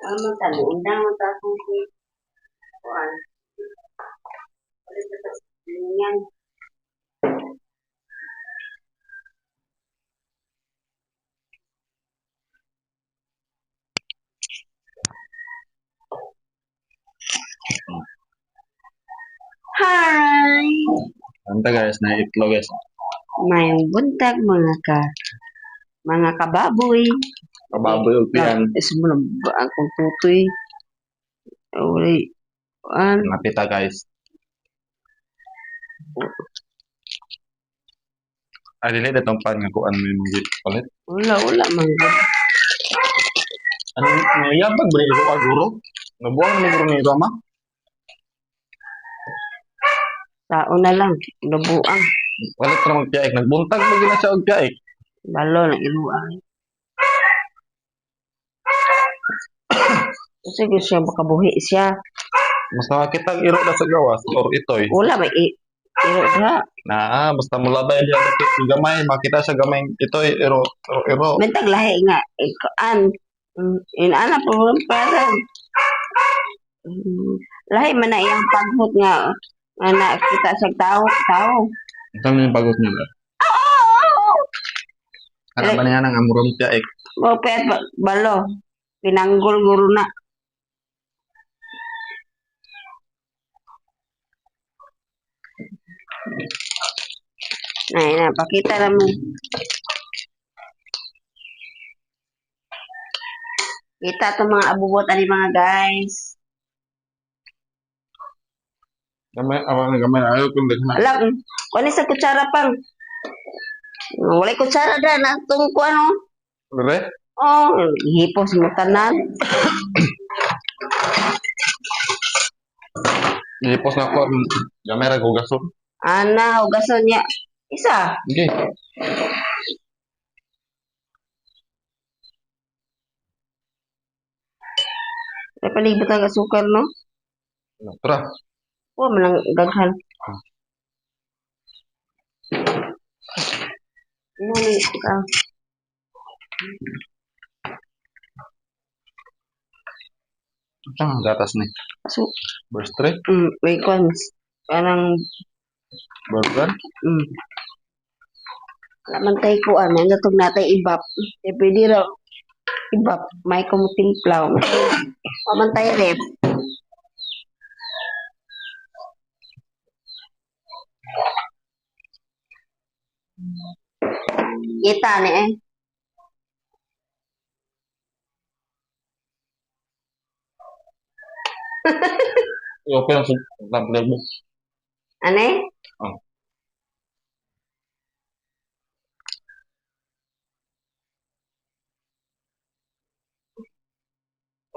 Ano talo? Undang mo tapos si Kuan. Ulit na tapos yan. Hi! Anta guys, na itlog guys. May buntag mga ka mga kababoy. Kababoy og pian. Ismulong ba akong tutoy? Uli. An, Napita guys. Ah, dili na tong pan nga kuan mo yung git palit. wala, wala man. gud. Ano ngayabag ba ni ko aguro? Nabuang ni guro ni Rama. Tao na lang. Nabuang. Palit ra magpiaik nagbuntag mo gina siya og piaik. Balo na gusto siya makabuhi siya. Basta ang iro na sa gawas or itoy. Wala ba i iro na. Na basta mulabay diya dito gamay makita sa gamay itoy iro iro iro. Mentag lahi nga. Ikaan. Inana po ang parang. Mm, Lahi man na iyang paghut nga nga nakita sa tao tao. Ito yung bagot niya. ba? Ba niya nang amurong piaik? Mo pet balo. Pinanggol guro na. Ay, na, pakita na mo. Kita to mga abubot ani mga guys. Gamay awa nga gamay ayo kun daghan. Alam, kuani sa kutsara pang. Wala kutsara da na tong kuano. Dire? Oh, hipos mo tanan. Ipos na ko gamay ra ko gason. Ana, ugason niya. Isa. Okay. May palibot ang asukar, no? Tara. Huwag man ang daghan. Ano ni ka? Ang gatas ni. Aso, Verse 3. mm, may cons. Parang, 1. mm. Laman tayo ko, ano, natog natay ibap. Eh, pwede raw, ibap. May kumutimplaw. Paman tayo rep. Kita ni eh. Okay lang sa tablet mo. Ano eh?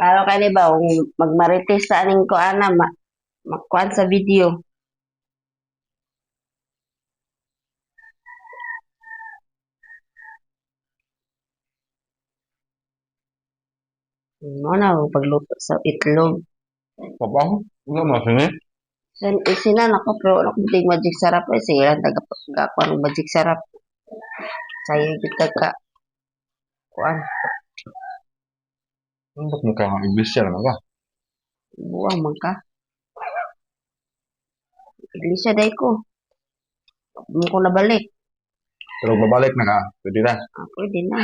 Oh. Klaro ka ni ba, kung magmarites sa aning ko ana, ma makuan sa video. Mo na, pagluto sa itlog. Papaho. Wala mo sini. Sin isinan ako, pero ako buting magic sarap eh. Sige lang, taga taga ng magic sarap. Sayo kita ka. Kuan, Ang bak mo ka nga English siya naman ka. buwang man ka. Iglesia day ko. Mo ko nabalik. Pero babalik na ka. Pwede na. Ah, pwede na.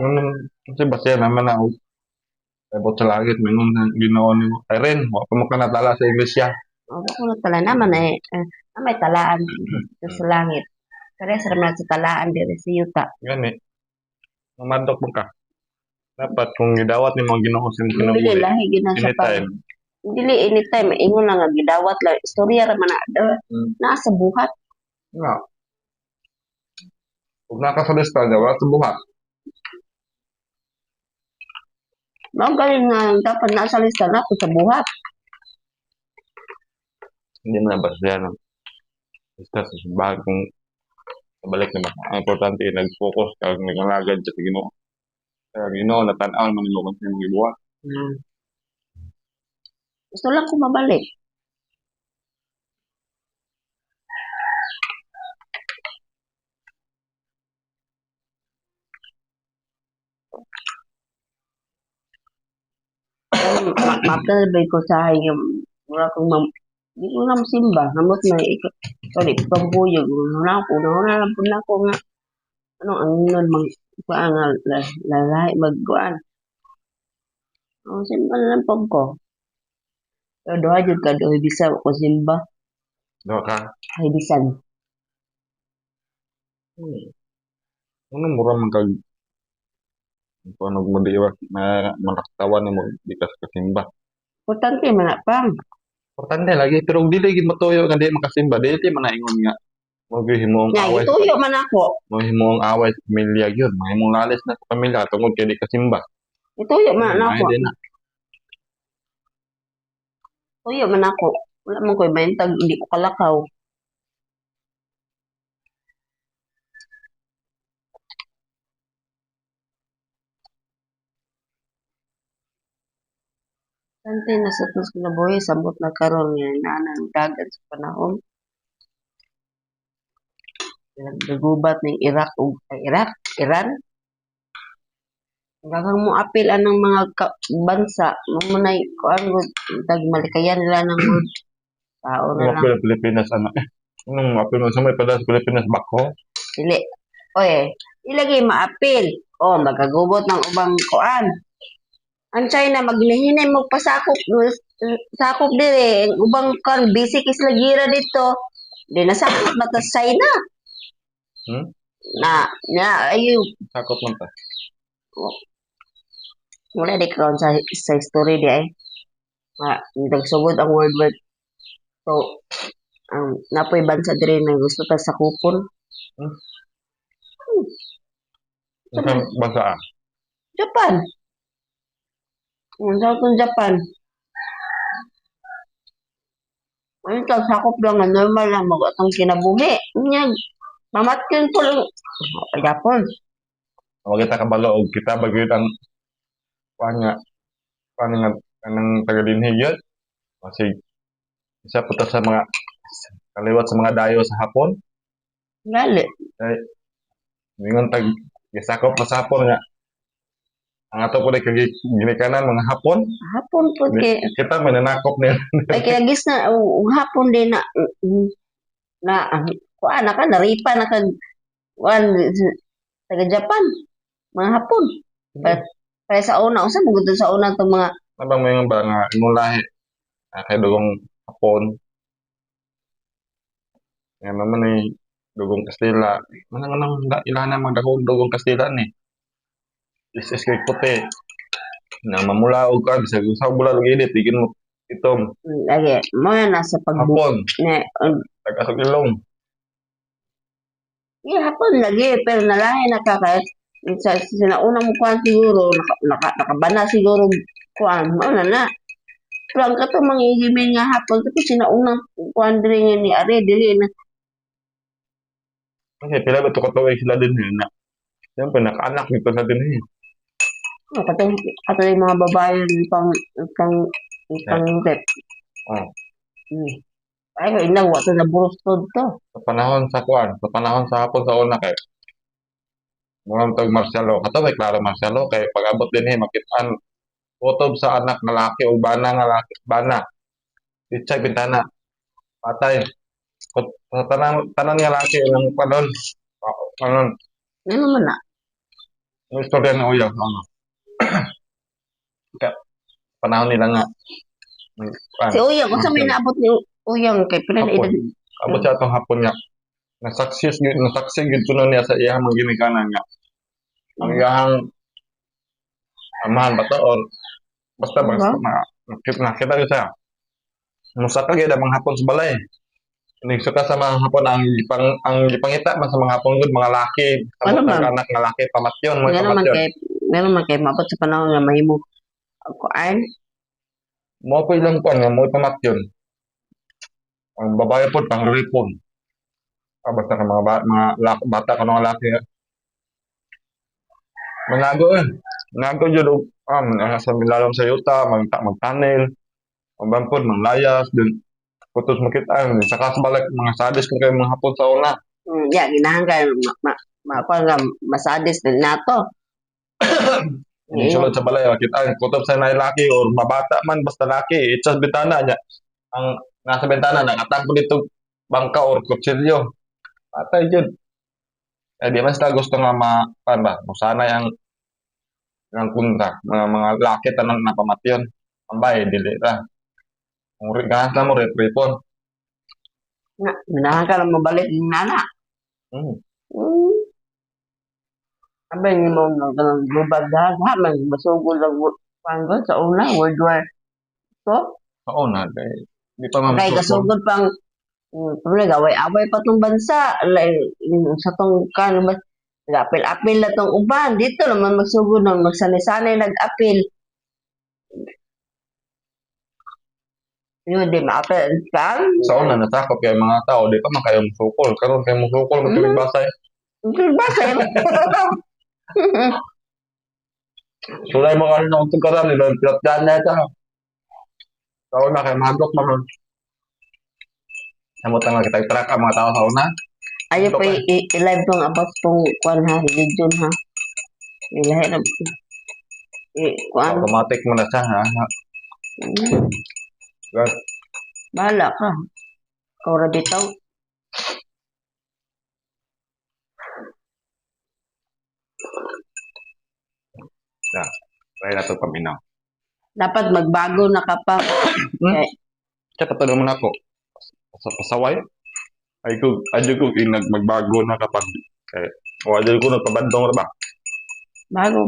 Nung kasi basta naman na Ebot sa langit, mingon na ginawa ni rin, wala pa mo ka natala sa iglesia. O, bako na tala naman eh. eh ah, may talaan dito sa langit. Kaya sa naman sa talaan dito sa yuta. Gani. Mamadok mo ka. Dapat kung gidawat ni mga ginoo sa imong Dili kinabuhi. lahi gina sa. Anytime. Dili anytime ingon na nga gidawat la istorya ra man na da- Hmm. naa sa buhat. Nga. Kung nakasalista, wala sa buhat. Mao galing nga dapat naa sa lista na sa buhat. Hindi mo na ba siya no? Basta sa kung balik na importante nag-focus ka kung nag-alagad sa ginoo. Kaya ginoo, natanaw man nilo kung sino gibuhat. Hmm. Gusto lang ko mabalik. ma makalbay ko sa hayam. Wala kong mam di ko na masimba. Namot na ikaw. Sorry, pagkuyog. Wala ko. Wala po na ako nga. Ano, ang nun, mang, paan nga, la- magkuan. Ang simba na lang pag ko. Pero doha jud ka, doha bisa ko simba. Do ka. Ay, bisan. Hmm. Ano mura man kag kung ano mo diwa na manaktawan mo di ka kasimba. Importante man na pang. Importante lagi pero dili gid matuyo nga di makasimba dili ti manaingon nga mo himo ang Nga, away ituyo man ako. mo himo ang away sa pamilya gyud mo himo lalis na sa pamilya tungod kay di kasimba. Ituyo man Ay, ako. di na. Tuyo man ako. Wala man ko'y bayantag, hindi ko kalakaw. Sante na sa tos kinabuhi, samot na karon nga nanang dagat sa panahon. Nagdagubat ng Iraq ug Iraq, Iran. Gagang mo apil anang mga ka- bansa, mo munay kuan gud tag malikayan nila ng gud. Tao na lang Pil- Pilipinas ano eh. Anong apil mo sa may pala sa Pilipinas bako? dili. Oy, ilagay maapil. O magagubot ng ubang kuan. Ang China maglihinay mo pasakop sakop dire ang ubang kan busy kis lagira dito. Di nasakop na ta sa China. Hmm? Na na ayo Sakop man ta. wala di karon sa sa story di ay. Ma, nagsugod ang World War So, ang napoy bansa dire na gusto ta sa kupon. Sa bansa ah. Japan. Ang sa Japan. Ano sakop lang na normal lang mag-atong kinabuhi. Nga, mamatkin po lang. Oh, Japon. Wag kita kabalo og kita bagyo ang panya paano nga kanang taga dinhi gyud. Kasi isa po ta sa mga kaliwat sa mga dayo sa Hapon. Gali. Mingon tag gisakop pa sa Hapon nga ang ato po kag ginikanan mga Hapon. Hapon po kay, Kita mananakop nila. ay kaya gis na, uh, hapon din na, mm, na, uh, kuan, naka, naripa, naka, kuan, taga Japan. Mga hapon. Kaya, kaya sa una, usa mo sa una itong mga, Nabang mo yung ba nga imong lahi ah, kay dugong Hapon. Nga naman ay dugong Kastila. Mana nga nang ilana mga dagong dugong Kastila ni. Is is kay puti. Na mamula og ka bisag usaw bula og edit igin mo itom lagi, mo na nasa pagbu, Hapon na, uh, tagasog ilong. Yeah, hapon lagi, pero nalahi na ka kahit sa sinauna mo kuhan siguro, naka, naka, nakabana siguro kuhan, ano na. Pero ang kato mangigimin nga hapon, kato sinauna kuhan diri nga ni Are, dili na. Kasi pila ba to katuig sila din eh, na. Siyempre nakaanak nito sa din eh. Ano, kato, kato yung mga babae yung pang, pang, pang rep. Oh. Hmm. Ay, ko inang wato na burustod to. Sa panahon sa kuan, sa panahon sa hapon sa una kay Murang tag Marcelo. Kato may klaro Marcelo kay pag-abot din eh makitaan kutob sa anak nga laki o bana nga laki, bana. Itchay bintana. Patay. Sa tanang tanan nga laki ng panon. Panon. Ano man na? Ang istorya ng uyaw ano. Kaya panahon nila nga. Si Uyang, kung sa may naabot ni Uyang, kay pila na Hapon. edad. Abot sa atong hapon nga. Nasaksis gyud nasaksis gyud kuno niya sa iyang mga ginikanan nga. Ang iyang amahan ba to or basta ba Diba? na nakita nakita ko siya. Musa ka gyud ang mga hapon sa balay. Nagsuka sa mga hapon ang gipang ang gipangita man sa mga hapon gud mga laki. Ano Ang man? anak nga laki pamatyon mo Nga naman pamatyon. kay, nga naman kay, maabot sa panahon nga mahimo. Kuan, Mo pa ilang kuan nga mo pamatyon. Ang babae po pang ripon. Ah, basta ka mga, ba- mga lak- bata ka mga laki. Manago eh. Manago yun. Um, sa milalom sa yuta, mag magtanil. Mabampod, manglayas. Dun, putos makita. Saka sa balik, mga sadis kung kayo mga hapon sa una. mm, ya, ginahan ka, ma, ma, ma, nga, masadis din nato. Hindi sulod sa balay, makita kutob sa nay laki or mabata man basta laki, it's sa bintana niya. Ang nasa bintana nakatagpo dito bangka or kutsilyo. Patay jud. Eh di man sila gusto nga ma pan ba, musanay ang ang kunta, mga mga laki tanang napamatyon. Ang bay dili ra. Kung ri ganas na mo retripon. Nga, ganahan ka lang mabalik ng nana. Hmm. Hmm. Sabi ni mo nang lubag dahat ha, man basugol lang panggon sa una World War so Oo na kay di pa kay kasugod pang mm, Pwede gaway-away pa tong bansa. Like, mm, sa tong kan ba apil-apil na tong uban. Dito naman magsugod na magsanay-sanay nag-apil. Yun, di ma-apil. Kan? sa una natakot kay mga tao di pa man kayo musukol karon kay musukol mo Mm. basay Ba sa'yo? Sulay mo karon ng tugaran ni Don Pilot Dan na ito. Sa una kay magok man. Samot nga kita track ang mga tao sa una. Ayaw pa i-live tong about tong kwan ha, religion ha. Ilahi na. Eh, kwan. Automatic mo na siya ha. Mm, Good. Bahala ka. Kau bitaw. Try na to paminaw. Dapat magbago na ka pa. Kay, Kaya patanong mo na ako. Sa pasaway? Ay ko, adyo ko inag magbago na kapag kay o adyo ko nagpabandong ra ba? bago